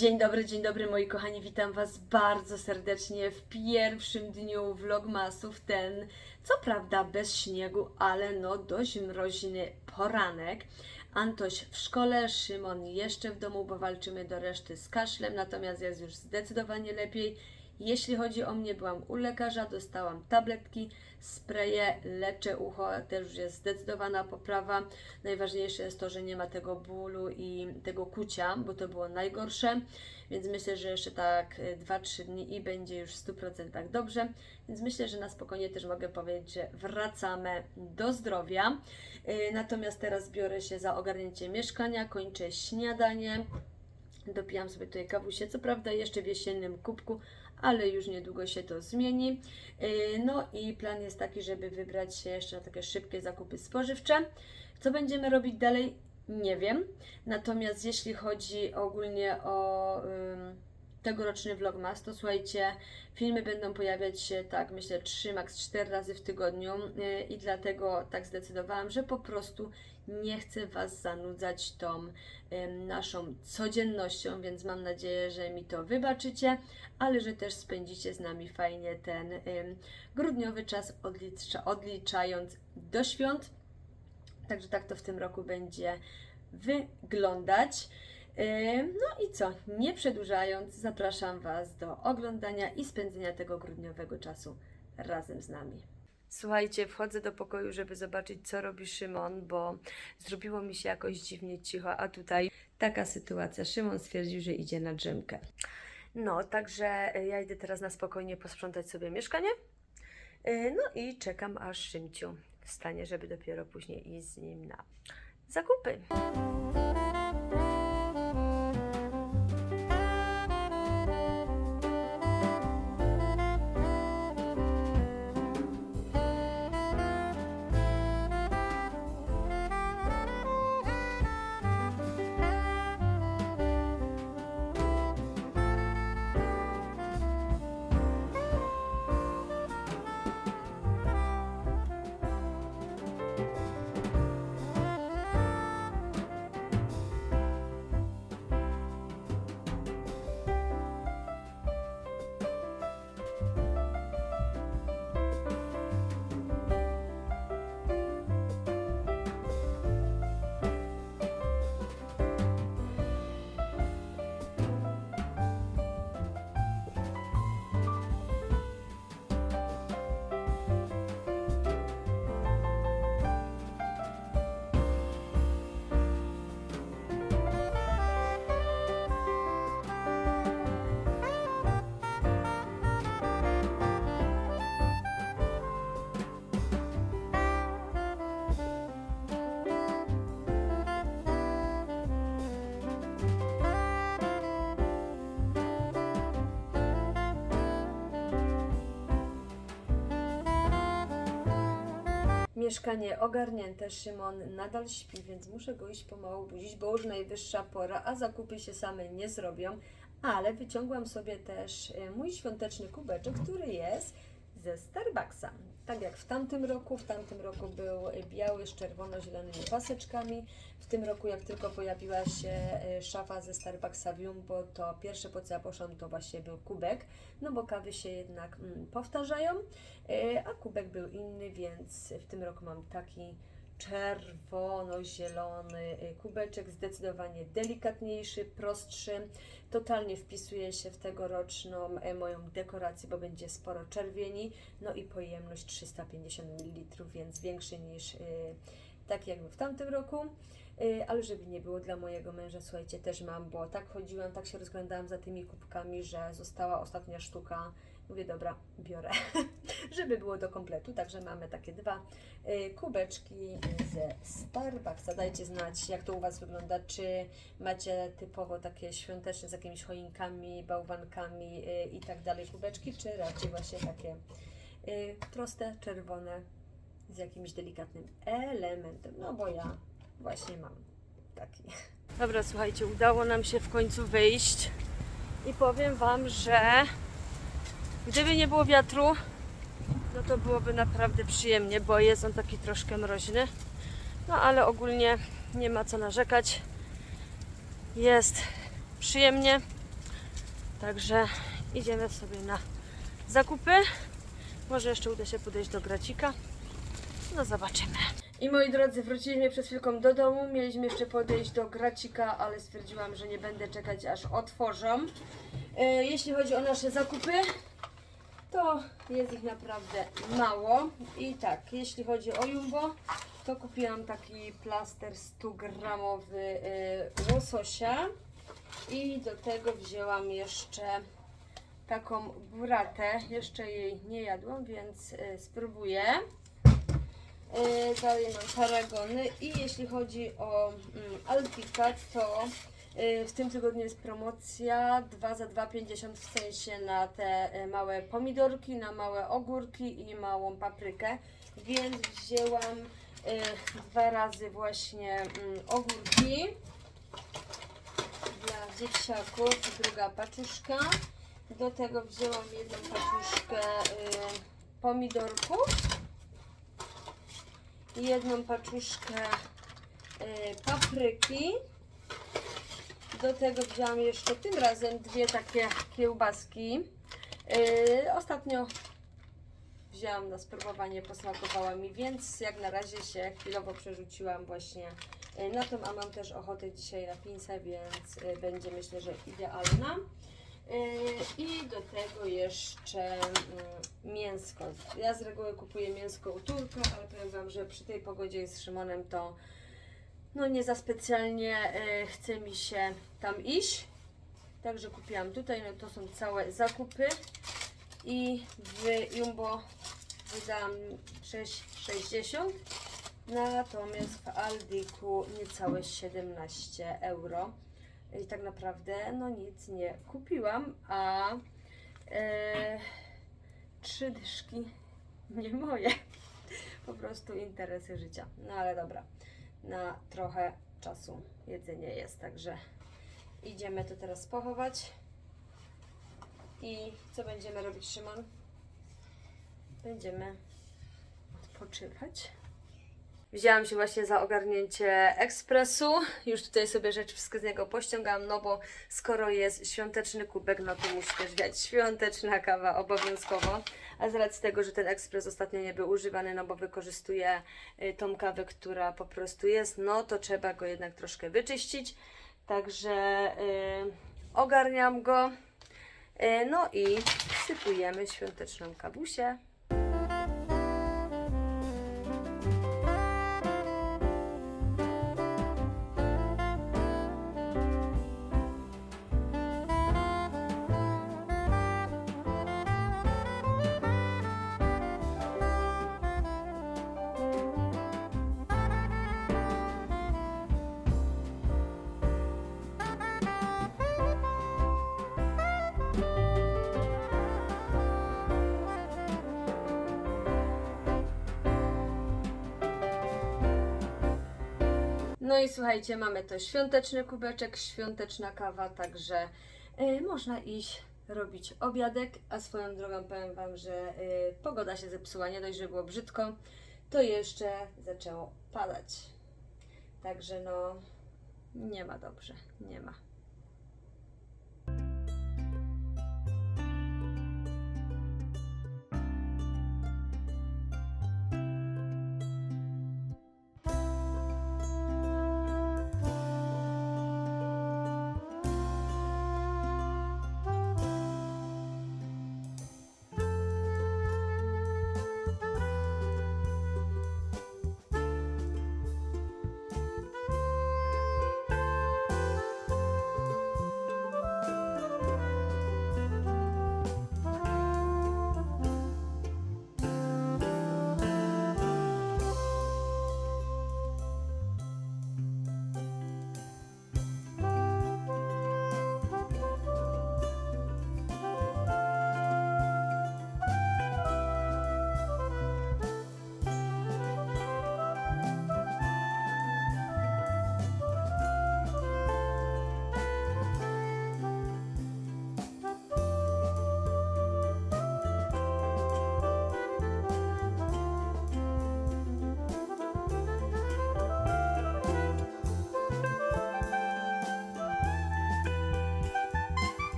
Dzień dobry, dzień dobry moi kochani, witam Was bardzo serdecznie w pierwszym dniu vlogmasów, ten co prawda bez śniegu, ale no dość mroźny poranek. Antoś w szkole, Szymon jeszcze w domu, bo walczymy do reszty z kaszlem, natomiast jest już zdecydowanie lepiej. Jeśli chodzi o mnie, byłam u lekarza, dostałam tabletki, spreje, leczę ucho, też już jest zdecydowana poprawa. Najważniejsze jest to, że nie ma tego bólu i tego kucia, bo to było najgorsze, więc myślę, że jeszcze tak y, 2-3 dni i będzie już w 100% dobrze. Więc myślę, że na spokojnie też mogę powiedzieć, że wracamy do zdrowia. Y, Natomiast teraz biorę się za ogarnięcie mieszkania, kończę śniadanie. Dopijam sobie tutaj kawusie, co prawda jeszcze w jesiennym kubku, ale już niedługo się to zmieni. Yy, No i plan jest taki, żeby wybrać się jeszcze na takie szybkie zakupy spożywcze. Co będziemy robić dalej? Nie wiem. Natomiast jeśli chodzi ogólnie o ym, tegoroczny vlogmas, to słuchajcie, filmy będą pojawiać się tak, myślę, 3, max 4 razy w tygodniu yy, i dlatego tak zdecydowałam, że po prostu nie chcę Was zanudzać tą naszą codziennością, więc mam nadzieję, że mi to wybaczycie, ale że też spędzicie z nami fajnie ten grudniowy czas odlicza, odliczając do świąt. Także tak to w tym roku będzie wyglądać. No i co? Nie przedłużając, zapraszam Was do oglądania i spędzenia tego grudniowego czasu razem z nami. Słuchajcie, wchodzę do pokoju, żeby zobaczyć, co robi Szymon, bo zrobiło mi się jakoś dziwnie cicho, a tutaj taka sytuacja. Szymon stwierdził, że idzie na drzemkę. No, także y, ja idę teraz na spokojnie posprzątać sobie mieszkanie. Y, No i czekam, aż Szymciu wstanie, żeby dopiero później iść z nim na zakupy. Mieszkanie ogarnięte, Szymon nadal śpi, więc muszę go iść pomału budzić, bo już najwyższa pora, a zakupy się same nie zrobią. Ale wyciągłam sobie też e, mój świąteczny kubeczek, który jest ze Starbucksa. Tak jak w tamtym roku, w tamtym roku był biały z czerwono-zielonymi paseczkami. W tym roku, jak tylko pojawiła się e, szafa ze Starbucksa w Jumbo, to pierwsze po co ja poszłam, to właśnie był kubek, no bo kawy się jednak mm, powtarzają, e, a kubek był inny, więc w tym roku mam taki czerwono-zielony y, kubeczek, zdecydowanie delikatniejszy, prostszy. Totalnie wpisuje się w tegoroczną e, moją dekorację, bo będzie sporo czerwieni, no i pojemność 350 ml, więc większy niż y, tak jakby w tamtym roku. Y, Ale żeby nie było dla mojego męża, słuchajcie, też mam, bo tak chodziłam, tak się rozglądałam za tymi kubkami, że została ostatnia sztuka. Mówię, dobra, biorę, żeby było do kompletu. Także mamy takie dwa y, kubeczki ze Starbucksa. Dajcie znać, jak to u Was wygląda. Czy macie typowo takie świąteczne z jakimiś choinkami, bałwankami y, i tak dalej kubeczki, czy raczej właśnie takie y, proste, czerwone z jakimś delikatnym elementem. No bo ja właśnie mam taki. Dobra, słuchajcie, udało nam się w końcu wyjść i powiem Wam, że gdyby nie było wiatru, no to byłoby naprawdę przyjemnie, bo jest on taki troszkę mroźny. No ale ogólnie nie ma co narzekać. Jest przyjemnie. Także idziemy sobie na zakupy. Może jeszcze uda się podejść do gracika. No zobaczymy. I moi drodzy, wróciliśmy przed chwilką do domu. Mieliśmy jeszcze podejść do gracika, ale stwierdziłam, że nie będę czekać aż otworzą. E, jeśli chodzi o nasze zakupy, to jest ich naprawdę mało. I tak, jeśli chodzi o Jumbo, to kupiłam taki plaster 100 gramowy y, łososia i do tego wzięłam jeszcze taką buratę. Jeszcze jej nie jadłam, więc y, spróbuję. Y, dalej mam paragony i jeśli chodzi o mm, Alpicat, to w tym tygodniu jest promocja 2 za 2,50 w sensie na te y, małe pomidorki, na małe ogórki i małą paprykę, więc wzięłam y, dwa razy właśnie mm, ogórki dla dzieciaków, druga paczuszka. Do tego wzięłam jedną paczuszkę y, pomidorków jedną paczuszkę y, papryki. Do tego wziąłam jeszcze tym razem dwie takie kiełbaski. Y, ostatnio wzięłam na spróbowanie, posmakowała mi, więc jak na razie się chwilowo przerzuciłam właśnie y, na tą, a mam też ochotę dzisiaj na pincę, więc y, będzie myślę, że idealna. Y, I do tego jeszcze mm, mięsko. Ja z reguły kupuję mięsko u Turka, ale powiem Wam, że przy tej pogodzie z Szymonem to no nie za specjalnie y, chce mi się tam iść. Także kupiłam tutaj, no to są całe zakupy. I w Jumbo wydałam 6,60 Natomiast w Aldiku niecałe 17 euro. I tak naprawdę no nic nie kupiłam, a e, trzy dyszki nie moje. Po prostu interesy życia. No ale dobra, na trochę czasu jedzenie jest, także idziemy to teraz pochować. I co będziemy robić, Szymon? Będziemy odpoczywać. Wzięłam się właśnie za ogarnięcie ekspresu. Już tutaj sobie rzeczy wszystkie z niego pościągam, no bo skoro jest świąteczny kubek, no to musi też świąteczna kawa obowiązkowo. A z racji tego, że ten ekspres ostatnio nie był używany, no bo wykorzystuję y, tą kawę, która po prostu jest, no to trzeba go jednak troszkę wyczyścić. Także y, ogarniam go. Y, no i sypujemy świąteczną kawusię. No i słuchajcie, mamy to świąteczny kubeczek, świąteczna kawa, także y, można iść robić obiadek, a swoją drogą powiem Wam, że y, pogoda się zepsuła, nie dość, że było brzydko, to jeszcze zaczęło padać. Także no, nie ma dobrze, nie ma.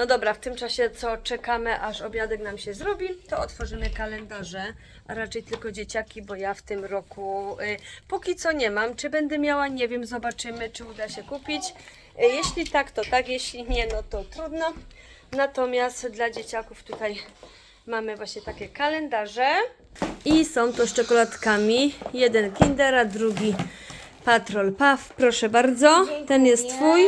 No dobra, w tym czasie co czekamy, aż obiadek nam się zrobi, to otworzymy kalendarze, a raczej tylko dzieciaki, bo ja w tym roku y, póki co nie mam. Czy będę miała, nie wiem, zobaczymy, czy uda się kupić. Y, jeśli tak, to tak, jeśli nie, no to trudno. Natomiast dla dzieciaków tutaj mamy właśnie takie kalendarze i są to z czekoladkami. Jeden Kindera, drugi Patrol Puff, proszę bardzo. Ten jest twój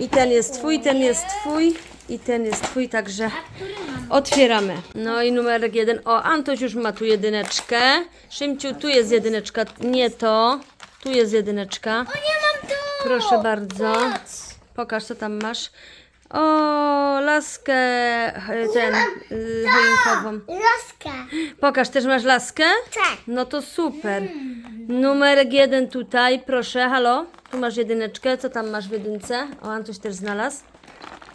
i ten jest twój, ten jest twój i ten jest twój, także otwieramy. No i numerek jeden. O, Antoś już ma tu jedyneczkę. Szymciu, tu jest jedyneczka, nie to. Tu jest jedyneczka. O nie mam tu! Proszę bardzo. Pokaż, co tam masz. O, laskę e, ten y, choinkową. Laska. Pokaż, też masz laskę? Tak. No to super. Numerek jeden tutaj, proszę, halo. Tu masz jedyneczkę, co tam masz w jedynce? O, Antoś też znalazł.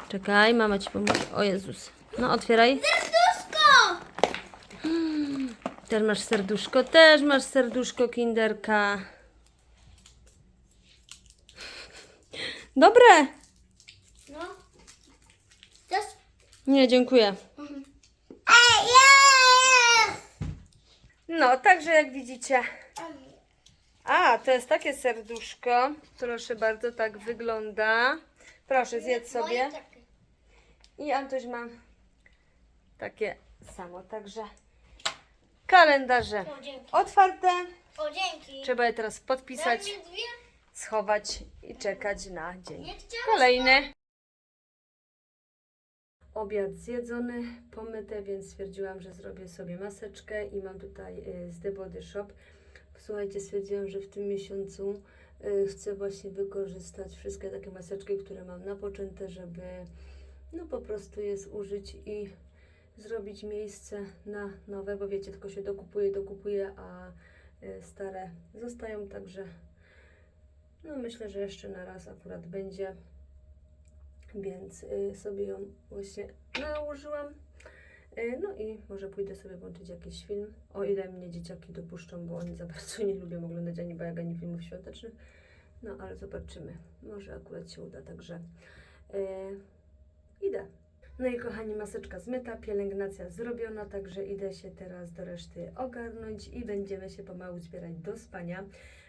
Czekaj, mama ci pomoże. O Jezus. No, otwieraj. Serduszko! Też masz serduszko, też masz serduszko kinderka. Dobre. No. Chcesz? Nie, dziękuję. Jest! No, także jak widzicie. A, to jest takie serduszko. Proszę bardzo, tak wygląda. Proszę, zjedz sobie. I Antoś ma takie samo. Także kalendarze otwarte. O, dzięki. Trzeba je teraz podpisać, schować i czekać na dzień kolejny. Obiad zjedzony, pomyte, więc stwierdziłam, że zrobię sobie maseczkę i mam tutaj y, z The Body Shop. Słuchajcie, stwierdziłam, że w tym miesiącu y, chcę właśnie wykorzystać wszystkie takie maseczki, które mam napoczęte, żeby no po prostu je zużyć i zrobić miejsce na nowe, bo wiecie, tylko się dokupuje, dokupuje, a y, stare zostają, także no myślę, że jeszcze na raz akurat będzie, więc y, sobie ją właśnie nałożyłam. Y, no i może pójdę sobie włączyć jakiś film, o ile mnie dzieciaki dopuszczą, bo oni za bardzo nie lubią oglądać ani bajek, ani filmów świątecznych. No ale zobaczymy, może akurat się uda, także y, idę. No i kochani, maseczka zmyta, pielęgnacja zrobiona, także idę się teraz do reszty ogarnąć i będziemy się pomału zbierać do spania.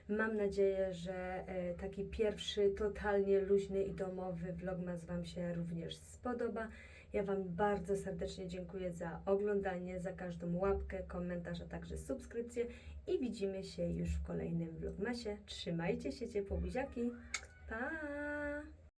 Mam nadzieję, że e, taki pierwszy, totalnie luźny i domowy vlogmas Wam się również spodoba. Ja Wam bardzo serdecznie dziękuję za oglądanie, za każdą łapkę, komentarz, a także subskrypcję i widzimy się już w kolejnym vlogmasie. Trzymajcie się ciepło, buziaki. Pa!